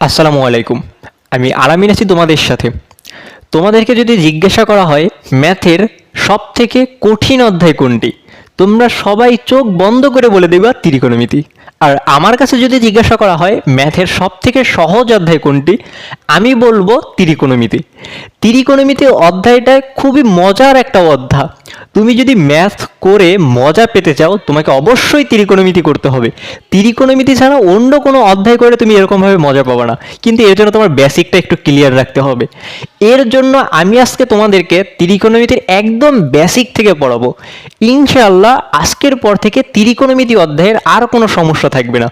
আসসালামু আলাইকুম। আমি আরামিন আছি তোমাদের সাথে। তোমাদেরকে যদি জিজ্ঞাসা করা হয়, ম্যাথের সব থেকে কঠিন অধ্যায় কোনটি? তোমরা সবাই চোখ বন্ধ করে বলে দেবা ত্রিকোণমিতি। আর আমার কাছে যদি জিজ্ঞাসা করা হয়, ম্যাথের সব থেকে সহজ অধ্যায় কোনটি? আমি বলব ত্রিকোণমিতি। ত্রিকোণমিতি অধ্যায়টা খুবই মজার একটা অধ্যায়। তুমি যদি ম্যাথ করে মজা পেতে চাও, তোমাকে অবশ্যই ত্রিকোণমিতি করতে হবে। ত্রিকোণমিতি ছাড়া অন্য কোনো অধ্যায় করে তুমি এরকমভাবে মজা পাবে না। কিন্তু এর জন্য তোমার বেসিকটা একটু ক্লিয়ার রাখতে হবে। এর জন্য আমি আজকে তোমাদেরকে ত্রিকোণমিতির একদম বেসিক থেকে পড়াবো। ইনশাআল্লাহ আজকের পর থেকে ত্রিকোণমিতি অধ্যায়ের আর কোনো সমস্যা থাকবে না।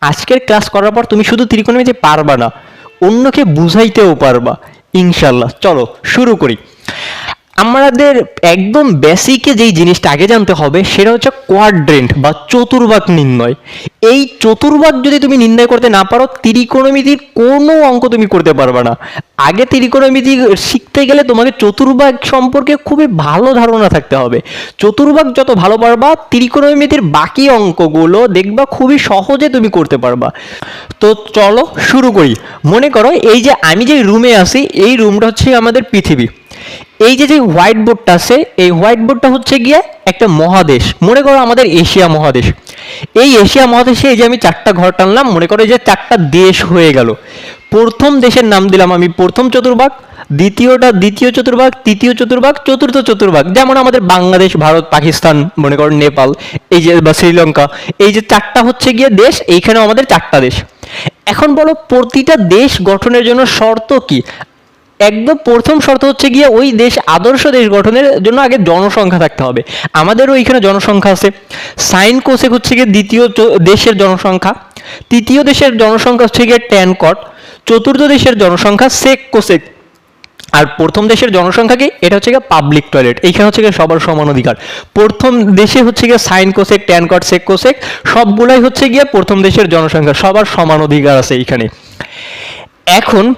আজকের ক্লাস করার পর তুমি শুধু ত্রিকোণমিতি পারবা না, অন্যকে বুঝাইতেও পারবা। ইনশাল্লাহ চলো, শুরু করি। আমাদের একদম বেসিকে যেই জিনিসটা আগে জানতে হবে, সেটা হচ্ছে কোয়াড্রেন্ট বা চতুর্ভাগ নির্ণয়। এই চতুর্ভাগ যদি তুমি নির্ণয় করতে না পারো, ত্রিকোণমিতির কোনো অঙ্ক তুমি করতে পারবে না। আগে ত্রিকোণমিতি শিখতে গেলে তোমাকে চতুর্ভাগ সম্পর্কে খুবই ভালো ধারণা থাকতে হবে। চতুর্ভাগ যত ভালো পারবা, ত্রিকোণমিতির বাকি অঙ্কগুলো দেখবা খুবই সহজে তুমি করতে পারবা। তো চলো শুরু করি। মনে করো এই যে আমি যে রুমে আছি, এই রুমটা হচ্ছে আমাদের পৃথিবী। এই যে যে হোয়াইট বোর্ডটা আছে, এই হোয়াইট বোর্ডটা হচ্ছে গিয়ে একটা মহাদেশ। মনে করো আমাদের এশিয়া মহাদেশ। এই এশিয়া মহাদেশে এই যে আমি চারটা ঘর টানলাম, মনে করো যে চারটা দেশ হয়ে গেল। প্রথম দেশের নাম দিলাম আমি, প্রথম চতুর্ভাগ, দ্বিতীয়টা দ্বিতীয় চতুর্ভাগ, তৃতীয় চতুর্ভাগ, চতুর্থ চতুর্ভাগ। যেমন আমাদের বাংলাদেশ, ভারত, পাকিস্তান, মনে করো নেপাল, এই যে বা শ্রীলঙ্কা। এই যে চারটা হচ্ছে গিয়ে দেশ, এইখানেও আমাদের চারটা দেশ। এখন বলো, প্রতিটা দেশ গঠনের জন্য শর্ত কি? একদম প্রথম শর্ত হচ্ছে গিয়ে ওই দেশ, আদর্শ দেশ গঠনের জন্য আগে জনসংখ্যা থাকতে হবে। আমাদেরও এইখানে জনসংখ্যা আছে। সাইন কোসেক হচ্ছে গিয়ে দ্বিতীয় দেশের জনসংখ্যা। তৃতীয় দেশের জনসংখ্যা হচ্ছে গিয়ে ট্যান কট। চতুর্থ দেশের জনসংখ্যা সেক কোসেক। আর প্রথম দেশের জনসংখ্যা কি? এটা হচ্ছে গিয়ে পাবলিক টয়লেট। এইখানে হচ্ছে গিয়ে সবার সমান অধিকার। প্রথম দেশে হচ্ছে গিয়ে sine cosec, tan cot, sec cosec, সবগুলাই হচ্ছে গিয়ে প্রথম দেশের জনসংখ্যা। সবার সমান অধিকার আছে এইখানে এখন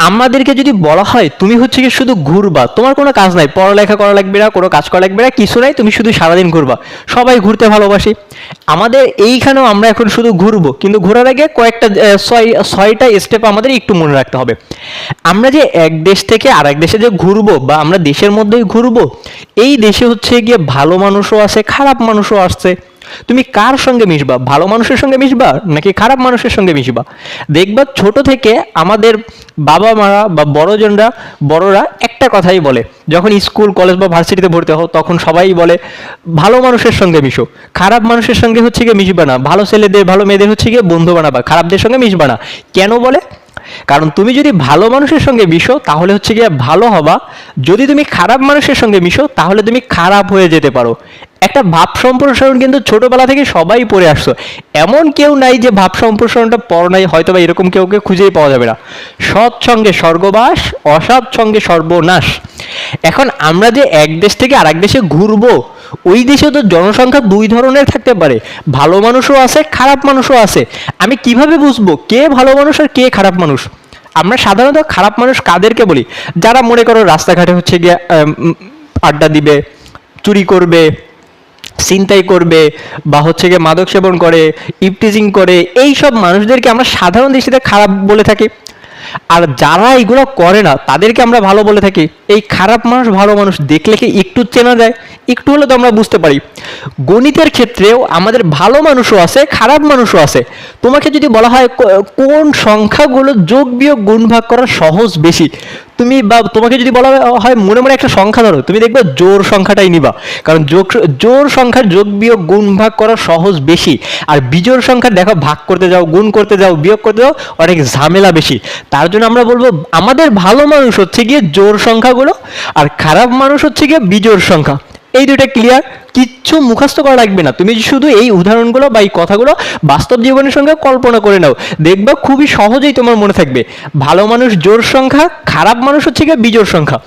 আমাদেরকে যদি বলা হয়, তুমি হচ্ছে কি শুধু ঘুরবা, তোমার কোনো কাজ নাই, পড়ালেখা করা লাগবে না, কোনো কাজ করা লাগবে না, কিছু নাই, তুমি শুধু সারাদিন ঘুরবা। সবাই ঘুরতে ভালোবাসি। আমাদের এইখানেও আমরা এখন শুধু ঘুরবো, কিন্তু ঘোরার আগে কয়েকটা ছয়, ছয়টা স্টেপ আমাদের একটু মনে রাখতে হবে। আমরা যে এক দেশ থেকে আর এক দেশে যে ঘুরবো বা আমরা দেশের মধ্যেই ঘুরবো, এই দেশে হচ্ছে গিয়ে ভালো মানুষও আছে, খারাপ মানুষও আসছে। তুমি কার সঙ্গে মিশবা? ভালো মানুষের সঙ্গে মিশবা নাকি খারাপ মানুষের সঙ্গে মিশবা? দেখবা ছোট থেকে আমাদের বাবা মারা বা বড়জনরা, বড়রা একটা কথাই বলে। যখন স্কুল, কলেজ বা ভার্সিটিতে ভর্তি হও, তখন সবাই বলে, ভালো মানুষের সঙ্গে মিশো। খারাপ মানুষের সঙ্গে হচ্ছে গিয়ে মিশবা না। ভালো ছেলেদের, ভালো মেয়েদের হচ্ছে গিয়ে বন্ধু বানাবা। খারাপদের সঙ্গে মিশবা না। কেন বলে? কারণ তুমি যদি ভালো মানুষের সঙ্গে মিশো, তাহলে হচ্ছে গিয়ে ভালো হবা। যদি তুমি খারাপ মানুষের সঙ্গে মিশো, তাহলে তুমি খারাপ হয়ে যেতে পারো। একটা ভাব সম্প্রসারণ কিন্তু ছোটবেলা থেকে সবাই পড়ে আসছো এমন কেউ নাই যে ভাব সম্প্রসারণটা পড় নাই হয়তো বা এরকম কেউকে খুঁজেই পাওয়া যাবে না। সৎ সঙ্গে স্বর্গবাস, অসৎ সঙ্গে সর্বনাশ। এখন আমরা যে এক দেশ থেকে আরেক দেশে ঘুরবো, ওই দেশে তো জনসংখ্যা দুই ধরনের থাকতে পারে। ভালো মানুষও আছে, খারাপ মানুষও আছে। আমি কীভাবে বুঝব কে ভালো মানুষ আর কে খারাপ মানুষ? আমরা সাধারণত খারাপ মানুষ কাদেরকে বলি? যারা মনে করো রাস্তাঘাটে হচ্ছে গিয়ে আড্ডা দিবে, চুরি করবে চিন্তাই করবে বা হচ্ছে গিয়ে মাদক সেবন করে, ইপটিজিং করে এই সব মানুষদেরকে আমরা সাধারণ দৃষ্টিতে খারাপ বলে থাকি। আর যারা এগুলো করে না, তাদেরকে আমরা ভালো বলে থাকি। এই খারাপ মানুষ, ভালো মানুষ দেখলে কি একটু চেনা যায়? একটু হলে তো আমরা বুঝতে পারি। গণিতের ক্ষেত্রেও আমাদের ভালো মানুষও আছে, খারাপ মানুষও আছে। তোমাকে যদি বলা হয় কোন সংখ্যাগুলো যোগ বিয়োগ গুণ ভাগ করা সহজ বেশি? তুমি বা তোমাকে যদি বলা হয় মনে মনে একটা সংখ্যা ধরো, তুমি দেখবে জোর সংখ্যাটাই নিবা। কারণ যোগ, জোর সংখ্যার যোগ বিয়োগ গুণ ভাগ করা সহজ বেশি। আর বিজোর সংখ্যা দেখো, ভাগ করতে যাও, গুণ করতে যাও, বিয়োগ করতে যাও, অনেক ঝামেলা বেশি। তার জন্য আমরা বলব, আমাদের ভালো মানুষ হচ্ছে গিয়ে জোর সংখ্যাগুলো, আর খারাপ মানুষ হচ্ছে গিয়ে বিজোর সংখ্যা। এই দুইটা ক্লিয়ার কিচ্ছু মুখস্থ করা লাগবে না। তুমি শুধু এই উদাহরণগুলো বা এই কথাগুলো বাস্তব জীবনের সঙ্গে কল্পনা করে নাও। দেখবা খুবই সহজেই তোমার মনে থাকবে। ভালো মানুষ জোর সংখ্যা, খারাপ মানুষ হচ্ছে গিয়ে বিজোর সংখ্যা।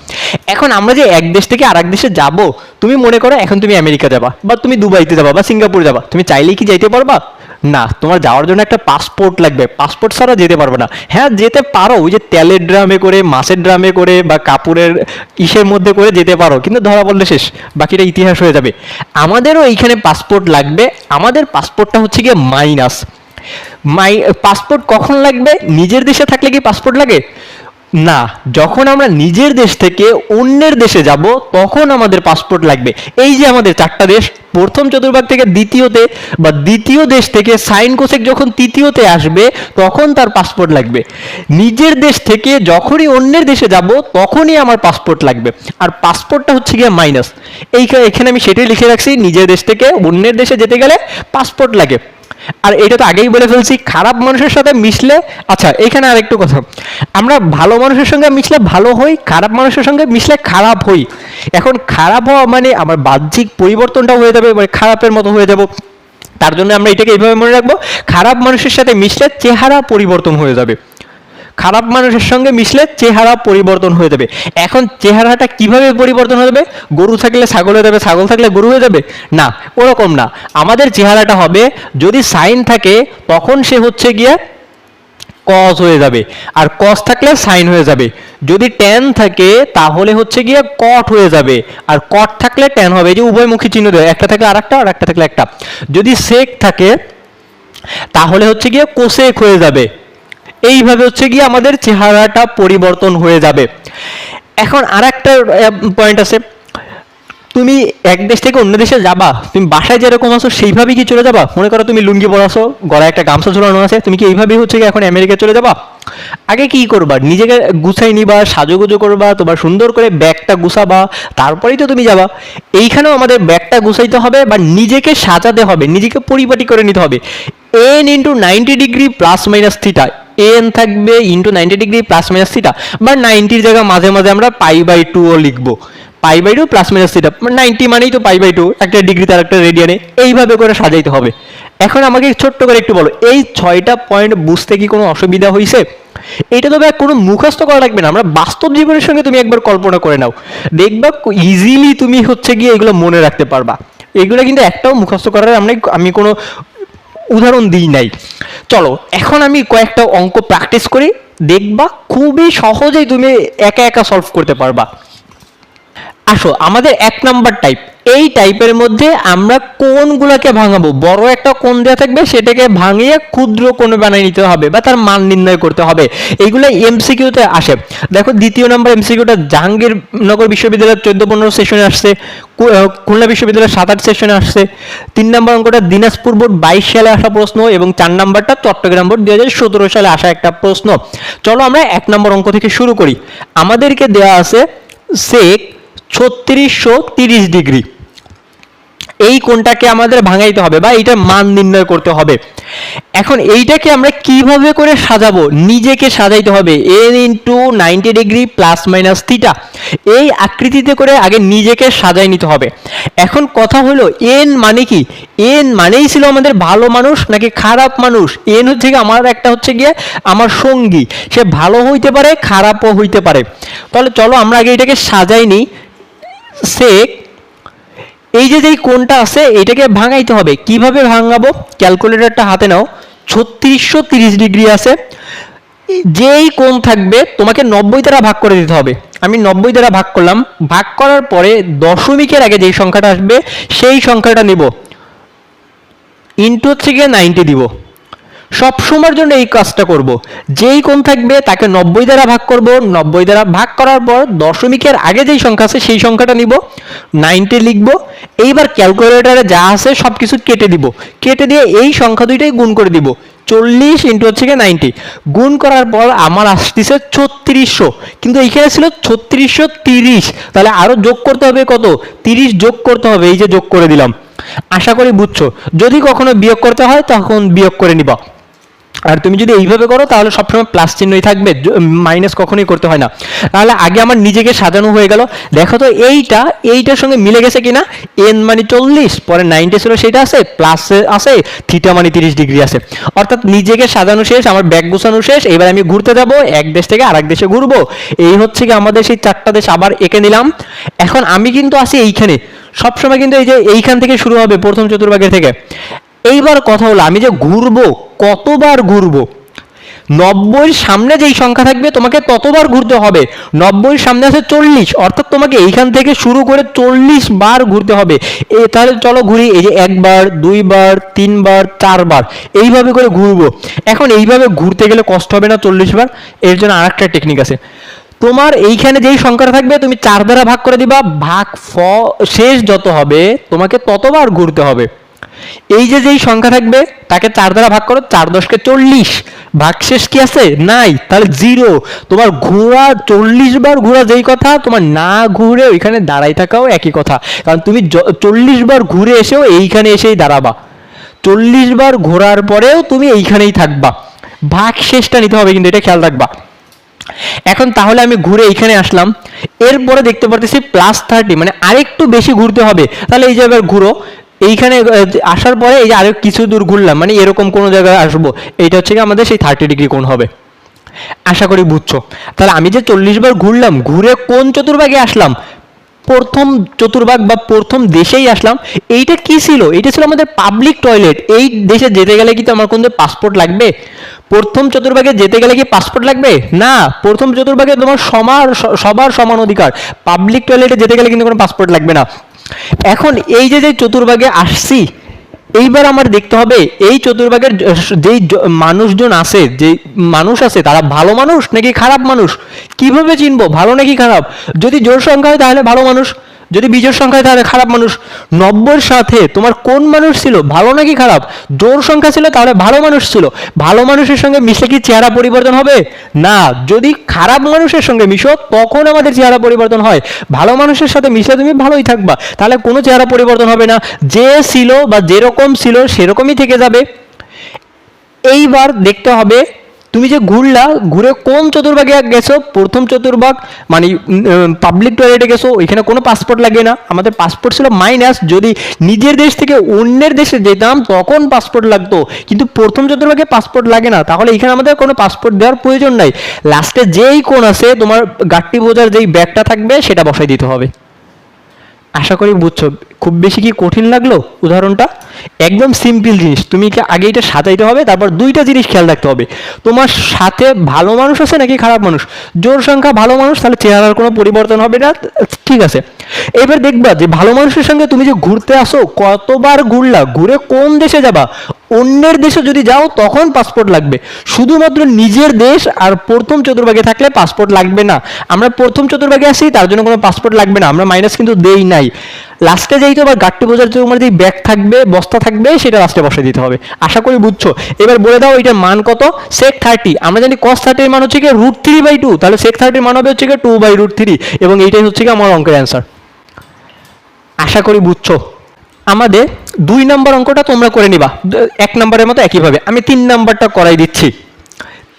এখন আমরা যে এক দেশ থেকে আরেক দেশে যাব, তুমি মনে করো এখন তুমি আমেরিকা যাবা বা তুমি দুবাইতে যাবা বা সিঙ্গাপুর যাবা। তুমি চাইলেই কি যাইতে পারবা? না, তোমার যাওয়ার জন্য একটা পাসপোর্ট লাগবে। পাসপোর্ট ছাড়া যেতে পারবে না। হ্যাঁ যেতে পারো, ওই যে তেলের ড্রামে করে, মাছের ড্রামে করে বা কাপড়ের ইসের মধ্যে করে যেতে পারো, কিন্তু ধরা বললে শেষ, বাকিটা ইতিহাস হয়ে যাবে। আমাদেরও এইখানে পাসপোর্ট লাগবে। আমাদের পাসপোর্টটা হচ্ছে গিয়ে মাইনাস মাই পাসপোর্ট কখন লাগবে? নিজের দেশে থাকলে কি পাসপোর্ট লাগে? না, যখন আমরা নিজের দেশ থেকে অন্যের দেশে যাব, তখন আমাদের পাসপোর্ট লাগবে। এই যে আমাদের চারটা দেশ প্রথম চতুর্ভাগ থেকে দ্বিতীয়তে বা দ্বিতীয় দেশ থেকে সাইন কোসেক যখন তৃতীয়তে আসবে, তখন তার পাসপোর্ট লাগবে। নিজের দেশ থেকে যখনই অন্যের দেশে যাব, তখনই আমার পাসপোর্ট লাগবে। আর পাসপোর্টটা হচ্ছে গিয়ে মাইনাস এইখানে এখানে আমি সেটাই লিখে রাখছি, নিজের দেশ থেকে অন্যের দেশে যেতে গেলে পাসপোর্ট লাগে। আর এটা তো আগেই বলে ফেলছি, খারাপ মানুষের সাথে মিশলে আচ্ছা এখানে আরেকটু কথা। আমরা ভালো মানুষের সঙ্গে মিশলে ভালো হই, খারাপ মানুষের সঙ্গে মিশলে খারাপ হই। এখন খারাপ হওয়া মানে আমার বাহ্যিক পরিবর্তনটা হয়ে যাবে মানে খারাপের মতো হয়ে যাব। তার জন্য আমরা এটাকে এইভাবে মনে রাখব, খারাপ মানুষের সাথে মিশলে চেহারা পরিবর্তন হয়ে যাবে। খারাপ মানুষের সঙ্গে মিশলে চেহারা পরিবর্তন হয়ে যাবে। এখন চেহারাটা কীভাবে পরিবর্তন হয়ে যাবে? গরু থাকলে ছাগল হয়ে যাবে, ছাগল থাকলে গরু হয়ে যাবে? না, ওরকম না। আমাদের চেহারাটা হবে, যদি সাইন থাকে, তখন সে হচ্ছে গিয়ে কস হয়ে যাবে। আর কস থাকলে সাইন হয়ে যাবে। যদি ট্যান থাকে, তাহলে হচ্ছে গিয়ে কট হয়ে যাবে। আর কট থাকলে ট্যান হবে। এই যে উভয়মুখী চিহ্ন দেয় একটা থাকলে আরেকটা, আর একটা থাকলে একটা। যদি সেক থাকে, তাহলে হচ্ছে গিয়ে কোসেক হয়ে যাবে। এইভাবে হচ্ছে গিয়ে আমাদের চেহারাটা পরিবর্তন হয়ে যাবে। এখন আর একটা পয়েন্ট আছে। তুমি এক দেশ থেকে অন্য দেশে যাবা, তুমি বাসায় যেরকম আছো সেইভাবেই কি চলে যাবা? মনে করো তুমি লুঙ্গি পরাছো, গলায় একটা গামছা ঝুলানো আছে, তুমি কি এইভাবেই হচ্ছে কি এখন আমেরিকা চলে যাবা? আগে কি করবা? নিজেকে গুছাই নিবা, সাজুগুজু করবা, তোমার সুন্দর করে ব্যাগটা গুছাবা, তারপরেই তো তুমি যাবা। এইখানেও আমাদের ব্যাগটা গুছাইতে হবে বা নিজেকে সাজাতে হবে, নিজেকে পরিপাটি করে নিতে হবে। N into ninety degree plus minus theta n থাকবে into ninety degree plus minus theta বা নাইনটির জায়গায় মাঝে মাঝে আমরা পাই বাই টুও লিখব। Pi by two plus minus theta ninety মানেই তো পাই বাই টু একটা ডিগ্রি তার একটা রেডিয়ানে এইভাবে করে সাজাইতে হবে। এখন আমাকে ছোট্ট করে একটু বলো, এই ছয়টা পয়েন্ট বুঝতে কি কোনো অসুবিধা হয়েছে এটা তবে কোনো মুখস্থ করা লাগবে না। আমরা বাস্তব জীবনের সঙ্গে তুমি একবার কল্পনা করে নাও। দেখবা ইজিলি তুমি হচ্ছে গিয়ে এগুলো মনে রাখতে পারবা। এগুলো কিন্তু একটাও মুখস্থ করার আমি আমি কোনো উদাহরণ দিই নাই। চলো, এখন আমি কয়েকটা অঙ্ক প্র্যাকটিস করি, দেখবা খুবই সহজেই তুমি একা একা সলভ করতে পারবা। আসো, আমাদের এক নাম্বার টাইপ এই টাইপের মধ্যে আমরা কোনগুলোকে ভাঙাবো? বড় একটা কোন দেওয়া থাকবে? সেটাকে ভাঙিয়ে ক্ষুদ্র কোণে বানিয়ে নিতে হবে বা তার মান নির্ণয় করতে হবে। এইগুলো এমসিকিউতে আসে। দেখো, দ্বিতীয় নাম্বার এমসিকিউটা জাহাঙ্গীরনগর বিশ্ববিদ্যালয়ের চোদ্দ পনেরো সেশনে আসছে খুলনা বিশ্ববিদ্যালয়ের সাত আট সেশনে আসছে। তিন নাম্বার অঙ্কটা দিনাজপুর বোর্ড বাইশ সালে আসা প্রশ্ন এবং চার নাম্বারটা চট্টগ্রাম বোর্ড দুই হাজার সতেরো সালে আসা একটা প্রশ্ন। চলো আমরা এক নম্বর অঙ্ক থেকে শুরু করি। আমাদেরকে দেওয়া আছে সেক ছত্রিশশো তিরিশ ডিগ্রি। এই কোণটাকে আমাদের ভাঙাইতে হবে বা এইটার মান নির্ণয় করতে হবে। এখন এইটাকে আমরা কীভাবে করে সাজাবো? নিজেকে সাজাইতে হবে। N into ninety degree plus minus theta এই আকৃতিতে করে আগে নিজেকে সাজাই নিতে হবে। এখন কথা হলো এন মানে কি? এন মানেই ছিল আমাদের ভালো মানুষ নাকি খারাপ মানুষ? এন হচ্ছে কি আমার একটা হচ্ছে গিয়ে আমার সঙ্গী। সে ভালো হইতে পারে, খারাপও হইতে পারে। তাহলে চলো আমরা আগে এটাকে সাজাই নিই। সেক এই যে যেই কোণটা আছে, এটাকে ভাঙাইতে হবে। কীভাবে ভাঙাবো? ক্যালকুলেটরটা হাতে নাও। ছত্রিশশো তিরিশ ডিগ্রি আছে। যেই কোণ থাকবে, তোমাকে নব্বই দ্বারা ভাগ করে দিতে হবে। আমি নব্বই দ্বারা ভাগ করলাম। ভাগ করার পরে দশমিকের আগে যেই সংখ্যাটা আসবে, সেই সংখ্যাটা নিব। ইন্টু গিয়ে নাইনটি দিব। সব সময়ের জন্য এই কাজটা করব। যেই কোণ থাকবে তাকে নব্বই দ্বারা ভাগ করব। নব্বই দ্বারা ভাগ করার পর দশমিকের আগে যেই সংখ্যা আছে সেই সংখ্যাটা নিব। নাইনটি লিখব। এইবার ক্যালকুলেটরে যা আছে সব কিছু কেটে দিব। কেটে দিয়ে এই সংখ্যা দুইটাই গুণ করে দিব। চল্লিশ ইন্টু হচ্ছে গিয়ে নাইনটি। গুণ করার পর আমার আসতেছে ছত্রিশশো। কিন্তু এইখানে ছিল ছত্রিশশো তিরিশ। তাহলে আরও যোগ করতে হবে কত? তিরিশ যোগ করতে হবে। এই যে যোগ করে দিলাম। আশা করি বুঝছ। যদি কখনো বিয়োগ করতে হয় তখন বিয়োগ করে নিবা। আর তুমি যদি এইভাবে করো, তাহলে সবসময় প্লাস চিহ্নই থাকবে মাইনাস কখনোই করতে হয় না। তাহলে আগে আমার নিজেকে সাজানো হয়ে গেল। দেখো তো, এইটা, এইটার সঙ্গে মিলে গেছে কিনা? এন মানে চল্লিশ, পরে নাইনটি ছিল সেটা আছে প্লাস আছে থিটা মানে তিরিশ ডিগ্রি আছে। অর্থাৎ নিজেকে সাজানো শেষ, আমার ব্যাগ গোছানো শেষ, এবার আমি ঘুরতে যাব, এক দেশ থেকে আরেক দেশে ঘুরবো। এই হচ্ছে কি আমাদের সেই চারটা দেশ আবার এঁকে নিলাম। এখন আমি কিন্তু আছি এইখানে। সবসময় কিন্তু এই যে এইখান থেকে শুরু হবে প্রথম চতুর্ভাগের থেকে। এইবার কথা হলো, আমি যে ঘুরবো, কতবার ঘুরবো? নব্বইয়ের সামনে যেই সংখ্যা থাকবে, তোমাকে ততবার ঘুরতে হবে। নব্বইয়ের সামনে আছে চল্লিশ, অর্থাৎ তোমাকে এইখান থেকে শুরু করে চল্লিশ বার ঘুরতে হবে। এ, তাহলে চলো ঘুরি, এই যে একবার, দুইবার, তিনবার, চারবার, এইভাবে করে ঘুরবো। এখন এইভাবে ঘুরতে গেলে কষ্ট হবে না চল্লিশ বার? এর জন্য আরেকটা টেকনিক আছে। তোমার এইখানে যেই সংখ্যাটা থাকবে, তুমি চার দ্বারা ভাগ করে দিবা, ভাগ ফ, শেষ যত হবে, তোমাকে ততবার ঘুরতে হবে। এই যে যেই সংখ্যা থাকবে, তাকে চার দ্বারা ভাগ করো, চার দশকে চল্লিশ। ভাগশেষ কি আছে? নাই। তাহলে জিরো তোমার ঘোরা চল্লিশ বার ঘোরা যেই কথা, তোমার না ঘুরে ওইখানে দাঁড়াই থাকাও একই কথা। কারণ তুমি চল্লিশ বার ঘুরে এসেও এইখানে এসেই দাঁড়াবা। চল্লিশ বার ঘোরার পরেও তুমি এইখানেই থাকবা। ভাগ শেষটা নিতে হবে কিন্তু, এটা খেয়াল রাখবা। এখন তাহলে আমি ঘুরে এইখানে আসলাম। এরপরে দেখতে পারতেছি প্লাস থার্টি মানে আরেকটু বেশি ঘুরতে হবে। তাহলে এই জায়গায় ঘুরো এইখানে আসার পরে এই যে আরও কিছু দূর ঘুরলাম মানে এরকম কোনো জায়গায় আসব, এইটা হচ্ছে কি আমাদের সেই থার্টি ডিগ্রি কোণ হবে। আশা করি বুঝছ। তাহলে আমি যে চল্লিশ বার ঘুরলাম, ঘুরে কোন চতুর্ভাগে আসলাম? প্রথম চতুর্ভাগ বা প্রথম দেশেই আসলাম। এইটা কি ছিল? এইটা ছিল আমাদের পাবলিক টয়লেট এই দেশে যেতে গেলে কি তো আমার কোনো পাসপোর্ট লাগবে? প্রথম চতুর্ভাগে যেতে গেলে কি পাসপোর্ট লাগবে? না, প্রথম চতুর্ভাগে তোমার সবার স- সবার সমান অধিকার। পাবলিক টয়লেটে যেতে গেলে কিন্তু কোনো পাসপোর্ট লাগবে না। এখন এই যে যে চতুর্ভাগে আসছি, এইবার আমার দেখতে হবে এই চতুর্ভাগের যেই মানুষজন আছে যে মানুষ আছে, তারা ভালো মানুষ নাকি খারাপ মানুষ? কীভাবে চিনবো? ভালো নাকি খারাপ? যদি জোর সংখ্যা হয় তাহলে ভালো মানুষ। যদি বিজোর সংখ্যা হয় তাহলে খারাপ মানুষ। নব্বইয়ের সাথে তোমার কোন মানুষ ছিল? ভালো নাকি খারাপ? জোর সংখ্যা ছিল তাহলে ভালো মানুষ ছিল। ভালো মানুষের সঙ্গে মিশে কি চেহারা পরিবর্তন হবে? না। যদি খারাপ মানুষের সঙ্গে মিশো, তখন আমাদের চেহারা পরিবর্তন হয়। ভালো মানুষের সাথে মিশলে তুমি ভালোই থাকবা। তাহলে কোনো চেহারা পরিবর্তন হবে না। যে ছিল বা যেরকম ছিল সেরকমই থেকে যাবে। এইবার দেখতে হবে তুমি যে ঘুরলা, ঘুরে কোন চতুর্ভাগে গেছো? প্রথম চতুর্ভাগ মানে পাবলিক টয়লেটে গেছো, ওইখানে কোনো পাসপোর্ট লাগে না। আমাদের পাসপোর্ট ছিল মাইনাস যদি নিজের দেশ থেকে অন্যের দেশে যেতাম, তখন পাসপোর্ট লাগতো। কিন্তু প্রথম চতুর্ভাগে পাসপোর্ট লাগে না, তাহলে এখানে আমাদের কোনো পাসপোর্ট দেওয়ার প্রয়োজন নাই। লাস্টে যেই কোণ আছে, তোমার গাট্টি বোঝার যেই ব্যাগটা থাকবে, সেটা বসাই দিতে হবে। আশা করি বুঝছ। খুব বেশি কি কঠিন লাগল উদাহরণটা? একদম সিম্পল জিনিস। তুমি কি আগে এটা সাজাইতে হবে? তারপর দুইটা জিনিস খেয়াল রাখতে হবে। তোমার সাথে ভালো মানুষ আছে নাকি খারাপ মানুষ? জোর সংখ্যা ভালো মানুষ, তাহলে চেহারার কোনো পরিবর্তন হবে না? ঠিক আছে। এবার দেখবা যে ভালো মানুষের সঙ্গে তুমি যে ঘুরতে আসো, কতবার ঘুরলা, ঘুরে কোন দেশে যাবা? অন্যের দেশে যদি যাও, তখন পাসপোর্ট লাগবে। শুধুমাত্র নিজের দেশ আর প্রথম চতুর্ভাগে থাকলে পাসপোর্ট লাগবে না। আমরা প্রথম চতুর্ভাগে আসি, তার জন্য কোনো পাসপোর্ট লাগবে না। আমরা মাইনাস কিন্তু দেই নাই। লাস্টে যেই তো আবার গাট্টি বোঝার যে তোমার যে ব্যাগ থাকবে, বস্তা থাকবে, সেটা লাস্টে বসে দিতে হবে। আশা করি বুঝছ? এবার বলে দাও এটার মান কত? সেক থার্টি আমরা জানি কস থার্টির মান হচ্ছে কি রুট থ্রি বাই টু তাহলে সেক থার্টির মান হবে হচ্ছে কি টু বাই রুট থ্রি এবং এইটাই হচ্ছে কি আমার অঙ্কের অ্যান্সার আশা করি বুঝছ? আমাদের দুই নম্বর অঙ্কটা তোমরা করে নিবা। এক নম্বরের মতো একইভাবে। আমি তিন নাম্বারটা করাই দিচ্ছি।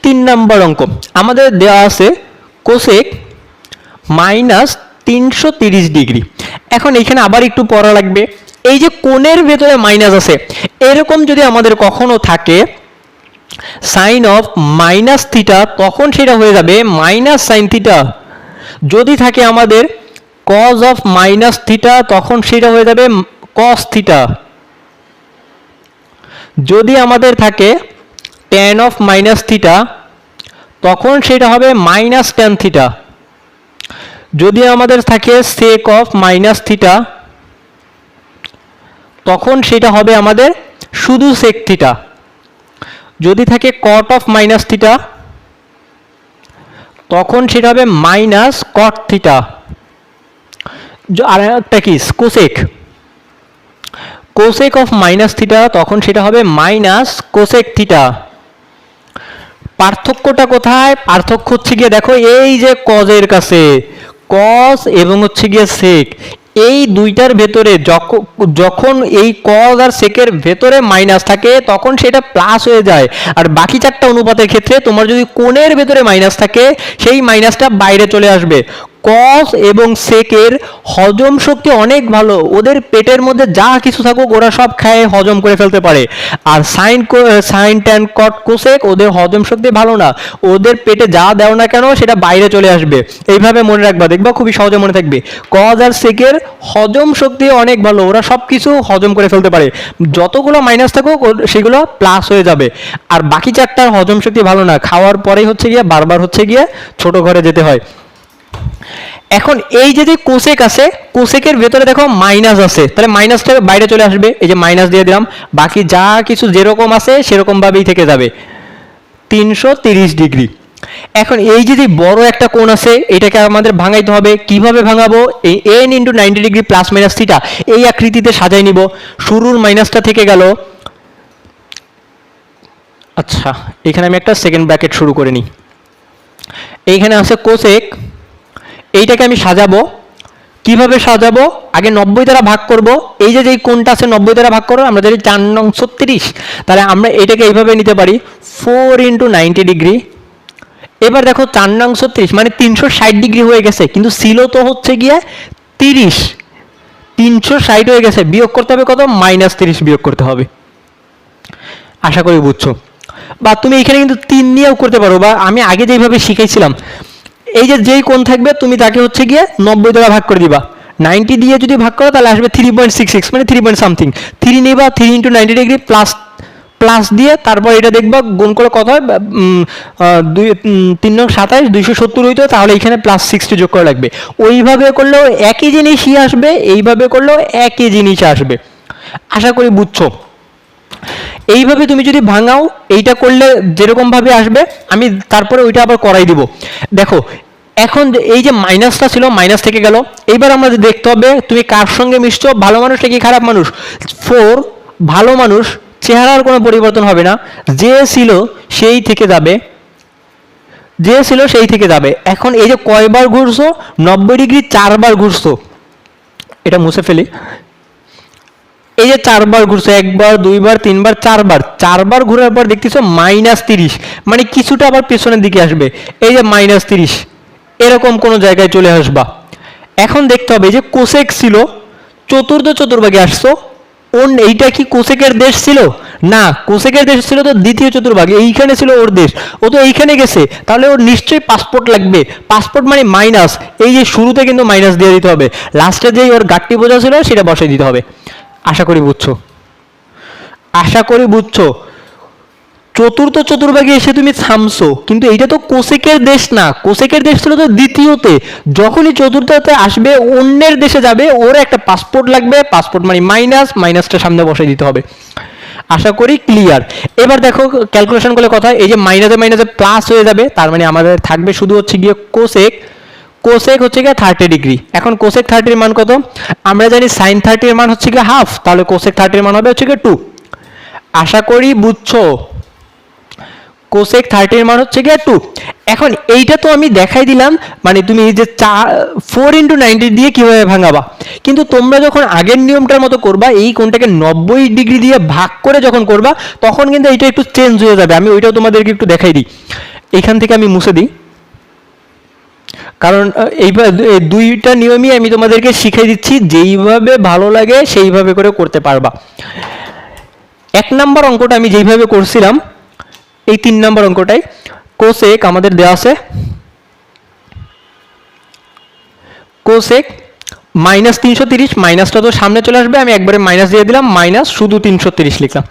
তিন নাম্বার অঙ্ক। আমাদের দেওয়া আছে কোসেক মাইনাস তিনশো তিরিশ ডিগ্রি এখন এখানে আবার একটু পড়া লাগবে। এই যে কোণের ভেতরে মাইনাস আছে, এরকম যদি আমাদের কখনো থাকে সাইন অফ মাইনাস থিটা তখন সেটা হয়ে যাবে মাইনাস সাইন থিটা যদি থাকে আমাদের কজ অফ মাইনাস থিটা তখন সেটা হয়ে যাবে কস থিটা যদি আমাদের থাকে ট্যান অফ মাইনাস থিটা তখন সেটা হবে মাইনাস ট্যান থিটা যদি আমাদের থাকে সেক অফ মাইনাস থিটা তখন সেটা হবে আমাদের শুধু সেক থিটা যদি থাকে কট অফ মাইনাস থিটা তখন সেটা হবে মাইনাস কট থিটা আর একটা কি? Cosec cosec of minus theta তখন সেটা হবে মাইনাস কোসেক থিটা পার্থক্যটা কোথায়? পার্থক্য হচ্ছে গিয়ে দেখো, এই যে কজের কাছে। কজ এবং হচ্ছে গিয়ে সেক এই দুইটার ভেতরে যখ- যখন এই কজ আর সেকের ভেতরে মাইনাস থাকে, তখন সেটা প্লাস হয়ে যায়। আর বাকি চারটা অনুপাতের ক্ষেত্রে তোমার যদি কোণের ভেতরে মাইনাস থাকে, সেই মাইনাসটা বাইরে চলে আসবে। কস এবং সেকের হজম শক্তি অনেক ভালো। ওদের পেটের মধ্যে যা কিছু থাকুক, ওরা সব খায়, হজম করে ফেলতে পারে। আর sine sine tan cot cosec ওদের হজম শক্তি ভালো না। ওদের পেটে যা দেও না কেন, সেটা বাইরে চলে আসবে। এইভাবে মনে রাখবা, দেখবা খুবই সহজে মনে থাকবে। কজ আর সেকের হজম শক্তি অনেক ভালো, ওরা সব কিছু হজম করে ফেলতে পারে। যতগুলো মাইনাস থাকুক সেগুলো প্লাস হয়ে যাবে। আর বাকি চারটার হজম শক্তি ভালো না। খাওয়ার পরেই হচ্ছে গিয়ে, বারবার হচ্ছে গিয়ে ছোট ঘরে যেতে হয়। এখন এই যে যে কোসেক আছে কোসেকের ভেতরে দেখো মাইনাস আছে। তাহলে মাইনাসটা বাইরে চলে আসবে। এই যে মাইনাস দিয়ে দিলাম। বাকি যা কিছু যেরকম আছে সেরকম ভাবেই থেকে যাবে। তিনশো ডিগ্রি। এখন এই যদি বড় একটা কোণ আছে এটাকে আমাদের ভাঙাইতে হবে। কীভাবে ভাঙাবো? এই n into ninety degree plus minus theta এই আকৃতিতে সাজাই নিব। শুরুর মাইনাসটা থেকে গেল। আচ্ছা এখানে আমি একটা সেকেন্ড ব্র্যাকেট শুরু করে নিই। এইখানে আছে কোসেক। এইটাকে আমি সাজাবো। কীভাবে সাজাবো? আগে নব্বই দ্বারা ভাগ করব। এই যে যেই কোনটা আছে নব্বই দ্বারা ভাগ করো, আমরা যদি চার নং ছত্রিশ, তাহলে আমরা এটাকে এইভাবে নিতে পারি। Four into ninety degree. এবার দেখো চার নং ছত্রিশ মানে তিনশো ষাট ডিগ্রি হয়ে গেছে, কিন্তু ছিল তো হচ্ছে গিয়ে তিরিশ। তিনশো ষাট হয়ে গেছে, বিয়োগ করতে হবে কত? মাইনাস তিরিশ বিয়োগ করতে হবে। আশা করি বুঝছ। বা তুমি এখানে কিন্তু তিন নিয়েও করতে পারো, বা আমি আগে যেইভাবে শিখাইছিলাম এই যে যেই কোণ থাকবে, তুমি তাকে হচ্ছে গিয়ে নব্বই দ্বারা ভাগ করে দিবা। নাইনটি দিয়ে যদি ভাগ করো, তাহলে আসবে থ্রি পয়েন্ট সিক্স সিক্স মানে থ্রি পয়েন্ট সামথিং থ্রি নিবা three into ninety degree plus plus দিয়ে তারপর এটা দেখবা, গুণ করে কত হয়? দুই তিন নং সাতাইশ দুইশো সত্তর হইতো, তাহলে এখানে প্লাস সিক্সটি যোগ করা লাগবে। ওইভাবে করলেও একই জিনিসই আসবে, এইভাবে করলেও একই জিনিস আসবে। আশা করি বুঝছ। এইভাবে তুমি যদি ভাঙাও, এইটা করলে যেরকম ভাবে আসবে, আমি তারপরে ওইটা আবার করাই দিব। দেখো, এখন এই যে মাইনাসটা ছিল মাইনাস থেকে গেল। এইবার আমাদের দেখতে হবে, তুমি কার সঙ্গে মিশছো? ভালো মানুষ নাকি খারাপ মানুষ? ফোর ভালো মানুষ, চেহারার কোনো পরিবর্তন হবে না। যে ছিল, সেই থেকে যাবে। যে ছিল, সেই থেকে যাবে। এখন এই যে কয়বার ঘুরছো? নব্বই ডিগ্রি চারবার ঘুরছো। এটা মুছে ফেলি। এই যে চারবার ঘুরছে, একবার, দুইবার, তিনবার, চারবার চারবার ঘোরার পর দেখতেছো মাইনাস তিরিশ। মানে কিছুটা আবার পেছনের দিকে আসবে। এই যে মাইনাস তিরিশ, এরকম কোনো জায়গায় চলে আসবা। এখন দেখতে হবে যে কোসেক ছিল, চতুর্থ চতুর্ভাগে আসছো। ওর এইটা কি কোসেকের দেশ ছিল? না, কোসেকের দেশ ছিল তো দ্বিতীয় চতুর্ভাগে, এইখানে ছিল ওর দেশ। ও তো এইখানে গেছে, তাহলে ওর নিশ্চয়ই পাসপোর্ট লাগবে। পাসপোর্ট মানে মাইনাস এই যে শুরুতে কিন্তু মাইনাস দিয়ে দিতে হবে। লাস্টে যেই ওর গাট্টি বোঝা ছিল, সেটা বসাই দিতে হবে। আশা করি বুঝছ। আশা করি বুঝছ। চতুর্থ চতুর্ভাগে এসে তুমি থামছো, কিন্তু এইটা তো কোসেকের দেশ না। কোসেকের দেশ ছিল তো দ্বিতীয়তে। যখনই চতুর্থতে আসবে, অন্যের দেশে যাবে, ওর একটা পাসপোর্ট লাগবে পাসপোর্ট মানে মাইনাস মাইনাসটা সামনে বসাই দিতে হবে। আশা করি ক্লিয়ার এবার দেখো ক্যালকুলেশন করলে কথা এই যে মাইনাসে মাইনাসে প্লাস হয়ে যাবে, তার মানে আমাদের থাকবে শুধু হচ্ছে গিয়ে কোসেক। কোসেক হচ্ছে গিয়ে থার্টি ডিগ্রি এখন কোসেক থার্টির মান কত? আমরা জানি সাইন থার্টির মান হচ্ছে গিয়ে হাফ তাহলে কোসেক থার্টির মান হবে হচ্ছে গিয়ে টু আশা করি বুঝছ? কোসেক থার্টির মান হচ্ছে গিয়ে টু এখন এইটা তো আমি দেখাই দিলাম মানে তুমি এই যে চা ফোর ইন্টু নাইনটি দিয়ে কীভাবে ভাঙাবা? কিন্তু তোমরা যখন আগের নিয়মটার মতো করবা, এই কোনটাকে নব্বই ডিগ্রি দিয়ে ভাগ করে যখন করবা, তখন কিন্তু এইটা একটু চেঞ্জ হয়ে যাবে। আমি ওইটাও তোমাদেরকে একটু দেখাই দিই। এখান থেকে আমি মুছে দিই। কারণ এইভাবে এই দুইটা নিয়মই আমি তোমাদেরকে শিখিয়ে দিচ্ছি, যেইভাবে ভালো লাগে সেইভাবে করে করতে পারবা। এক নাম্বার অঙ্কটা আমি যেইভাবে করছিলাম, এই তিন নম্বর অঙ্কটাই কোসেক আমাদের দেওয়া আছে কোসেক মাইনাস তিনশো তিরিশ, মাইনাসটা তো সামনে চলে আসবে, আমি একবারে মাইনাস দিয়ে দিলাম, মাইনাস শুধু তিনশো তিরিশ লিখলাম।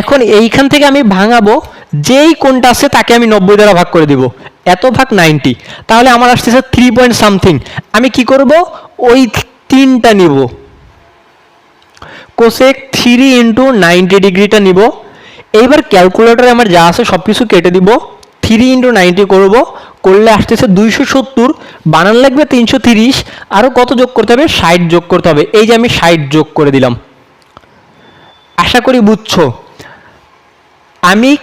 এখন এইখান থেকে আমি ভাঙাবো যেই কোনটা আছে তাকে আমি নব্বই দ্বারা ভাগ করে দিব। এত ভাগ নাইনটি। তাহলে আমার আসতেছে থ্রি পয়েন্ট সামথিং আমি কি করব? ওই তিনটা নিব। কোসেক থ্রি ইন্টু নাইনটি ডিগ্রিটা নিব। এইবার ক্যালকুলেটরে আমার যা আছে সব কিছু কেটে দিব। থ্রি ইন্টু নাইনটি করব। করলে আসতেছে দুইশো সত্তর। বানান লাগবে তিনশো তিরিশ। আরও কত যোগ করতে হবে? ষাট যোগ করতে হবে। এই যে আমি ষাট যোগ করে দিলাম। আশা করি বুঝছ। আমি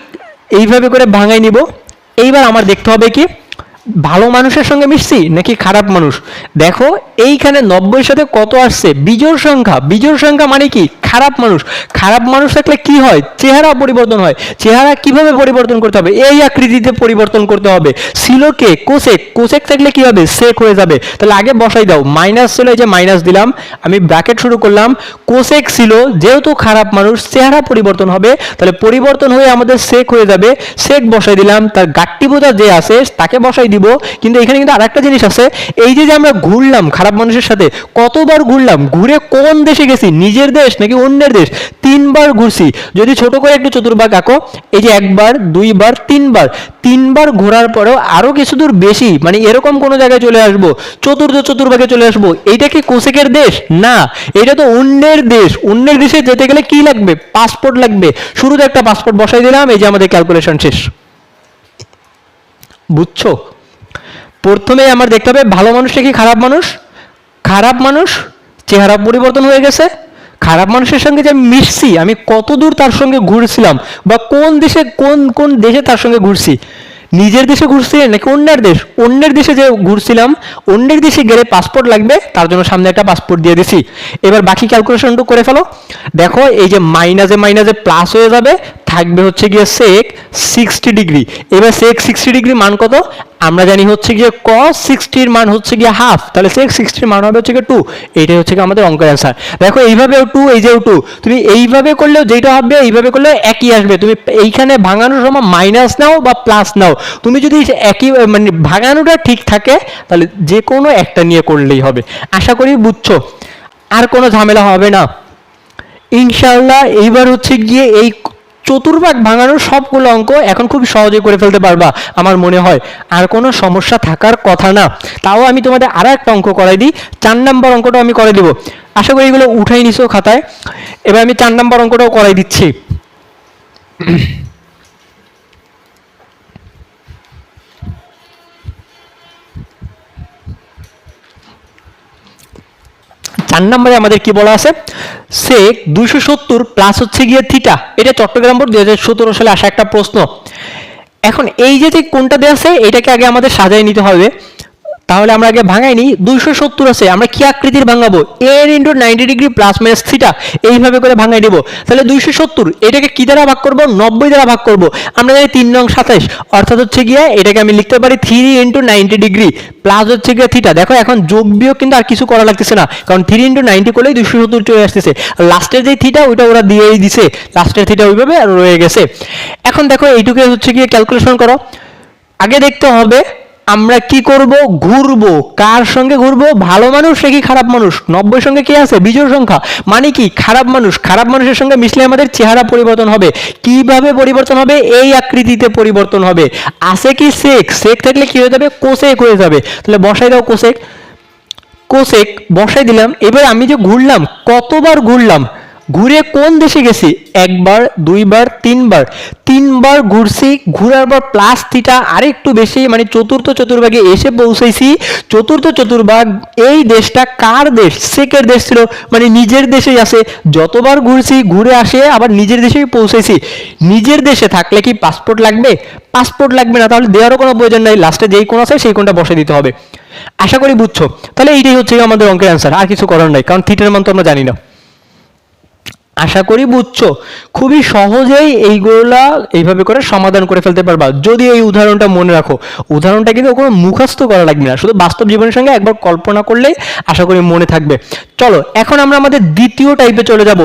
এইভাবে করে ভাঙাই নিব। এইবার আমার দেখতে হবে কি ভালো মানুষের সঙ্গে মিশছি নাকি খারাপ মানুষ? দেখো, এইখানে নব্বইয়ের সাথে কত আসছে? বিজোড় সংখ্যা। বিজোড় সংখ্যা মানে কি? খারাপ মানুষ। খারাপ মানুষ থাকলে কি হয়? চেহারা পরিবর্তন হয়। চেহারা কীভাবে পরিবর্তন করতে হবে? এই আকৃতিতে পরিবর্তন করতে হবে। ছিল কে কোসেক। কোসেক থাকলে কি হবে? সেক হয়ে যাবে। তাহলে আগে বসাই দাও। মাইনাস ছিল যে মাইনাস দিলাম। আমি ব্র্যাকেট শুরু করলাম। কোসেক ছিল, যেহেতু খারাপ মানুষ, চেহারা পরিবর্তন হবে। তাহলে পরিবর্তন হয়ে আমাদের সেক হয়ে যাবে। সেক বসাই দিলাম। তার গাট্টিবোধা যে আছে, তাকে বসাই দিব। কিন্তু এখানে কিন্তু আরেকটা জিনিস আছে। এই যে যে আমরা ঘুরলাম খারাপ মানুষের সাথে, কতবার ঘুরলাম, ঘুরে কোন দেশে গেছি? নিজের দেশ নাকি অন্যের দেশ? তিনবার ঘুরছি। যদি ছোট করে একটু চতুর্ভাগ আঁকো, এই যে একবার, দুইবার, তিনবার তিনবার ঘোরার পরেও আরও কিছু দূর বেশি মানে এরকম কোনো জায়গায় চলে আসব, চতুর্থ চতুর্ভাগে চলে আসব, এইটা কি কোসেকের দেশ? না এটা তো অন্যের দেশ। অন্যের দেশে যেতে গেলে কি লাগবে? পাসপোর্ট লাগবে। শুরুতে একটা পাসপোর্ট বসাই দিলাম, এই যে আমাদের ক্যালকুলেশন শেষ। বুঝছ? প্রথমে আমার দেখতে হবে, ভালো মানুষটা কি খারাপ মানুষ? খারাপ মানুষ চেহারা পরিবর্তন হয়ে গেছে। খারাপ মানুষের সঙ্গে যে মিশছি, আমি কত দূর তার সঙ্গে ঘুরছিলাম বা কোন দেশে, কোন কোন দেশে তার সঙ্গে ঘুরছি? নিজের দেশে ঘুরছি নাকি অন্যের দেশ? অন্যের দেশে যে ঘুরছিলাম, অন্যের দেশে গেলে পাসপোর্ট লাগবে, তার জন্য সামনে একটা পাসপোর্ট দিয়ে দিছি। এবার বাকি ক্যালকুলেশনটু করে ফেলো। দেখো, এই যে মাইনাসে মাইনাসে প্লাস হয়ে যাবে থাকবে হচ্ছে গিয়ে সেক সিক্সটি ডিগ্রি এবার সেক সিক্সটি ডিগ্রি মান কত? আমরা জানি হচ্ছে গিয়ে কস সিক্সটির মান হচ্ছে গিয়ে হাফ তাহলে সেক সিক্সটির মান হবে হচ্ছে গিয়ে টু এইটাই হচ্ছে গিয়ে আমাদের অঙ্কের অ্যান্সার দেখো এইভাবেও টু এই যে টু তুমি এইভাবে করলেও যেটা হবে, এইভাবে করলেও একই আসবে। তুমি এইখানে ভাঙানোর সময় মাইনাস নাও বা প্লাস নাও। তুমি যদি একই মানে ভাঙানোটা ঠিক থাকে, তাহলে যে কোনো একটা নিয়ে করলেই হবে। আশা করি বুঝছ? আর কোনো ঝামেলা হবে না। ইনশাল্লাহ এইবার হচ্ছে গিয়ে এই চতুর্ভাগ ভাঙানোর সবগুলো অঙ্ক এখন খুব সহজে করে ফেলতে পারবা। আমার মনে হয় আর কোনো সমস্যা থাকার কথা না। তাও আমি তোমাদের আরও একটা অঙ্ক করাই দিই। চার নম্বর অঙ্কটাও আমি করে দেবো। আশা করি এগুলো উঠাই নিছো খাতায়। এবার আমি চার নম্বর অঙ্কটাও করাই দিচ্ছি। চার নম্বরে আমাদের কি বলা আছে? সেক দুইশো সত্তর প্লাস হচ্ছে গিয়ে থিটা এটা চট্টগ্রাম বোর্ড দুই হাজার সতেরো সালে আসা একটা প্রশ্ন। এখন এই যে যে কোনটা দেওয়া আছে, এটাকে আগে আমাদের সাজায় নিতে হবে। তাহলে আমরা আগে ভাঙাই নি, দুইশো সত্তর আছে, আমরা কি আকৃতির ভাঙাবো? এর into ninety degree plus minus theta এইভাবে করে ভাঙাই দিব। তাহলে দুইশো সত্তর, এটাকে কি দ্বারা ভাগ করব? নব্বই দ্বারা ভাগ করব। আমরা জানি তিন নং সাতাইশ অর্থাৎ হচ্ছে গিয়ে এটাকে আমি লিখতে পারি three into ninety degree plus হচ্ছে গিয়ে থিটা দেখো, এখন যোগ বিয়োগ কিন্তু আর কিছু করা লাগতেছে না, কারণ থ্রি ইন্টু নাইনটি করলেই দুইশো সত্তর চলে আসতেছে। লাস্টের যে থিটা ওইটা ওরা দিয়েই দিছে। লাস্টের থিটা ওইভাবে রয়ে গেছে। এখন দেখো এইটুকু হচ্ছে গিয়ে ক্যালকুলেশন করো। আগে দেখতে হবে আমরা কি করব? ঘুরবো। কার সঙ্গে ঘুরবো? ভালো মানুষ নাকি খারাপ মানুষ? নব্বই সঙ্গে কি আছে? বিজোড় সংখ্যা। মানে কি? খারাপ মানুষ। খারাপ মানুষের সঙ্গে মিশলে আমাদের চেহারা পরিবর্তন হবে। কীভাবে পরিবর্তন হবে? এই আকৃতিতে পরিবর্তন হবে। আছে কি সেক সেক থাকলে কি হয়ে যাবে? কোসেক হয়ে যাবে। তাহলে বসাই দাও কোসেক কোসেক বসাই দিলাম। এবার আমি যে ঘুরলাম, কতবার ঘুরলাম? ঘুরে কোন দেশে গেছি? একবার, দুইবার, তিনবার। তিনবার ঘুরছি, ঘুরার পর প্লাস থিটা আরেকটু বেশি মানে চতুর্থ চতুর্ভাগে এসে পৌঁছেছি। চতুর্থ চতুর্ভাগ, এই দেশটা কার দেশ? সেকের দেশ ছিল মানে নিজের দেশেই আছে। যতবার ঘুরছি, ঘুরে আসে, আবার নিজের দেশেই পৌঁছেছি। নিজের দেশে থাকলে কি পাসপোর্ট লাগবে? পাসপোর্ট লাগবে না, তাহলে দেওয়ারও কোনো প্রয়োজন নাই। লাস্টে যেই কোন আছে, সেই কোনটা বসে দিতে হবে। আশা করি বুঝছ। তাহলে এইটাই হচ্ছে আমাদের অঙ্কের অ্যান্সার আর কিছু করার নাই, কারণ থিটার মান তো আমরা জানি না। আশা করি বুঝছ। খুবই সহজেই এইগুলা এইভাবে করে সমাধান করে ফেলতে পারবা। যদি এই উদাহরণটা মনে রাখো, উদাহরণটা কিন্তু কোনো মুখস্থ করা লাগবে না। শুধু বাস্তব জীবনের সঙ্গে একবার কল্পনা করলেই আশা করি মনে থাকবে। চলো, এখন আমরা আমাদের দ্বিতীয় টাইপে চলে যাব।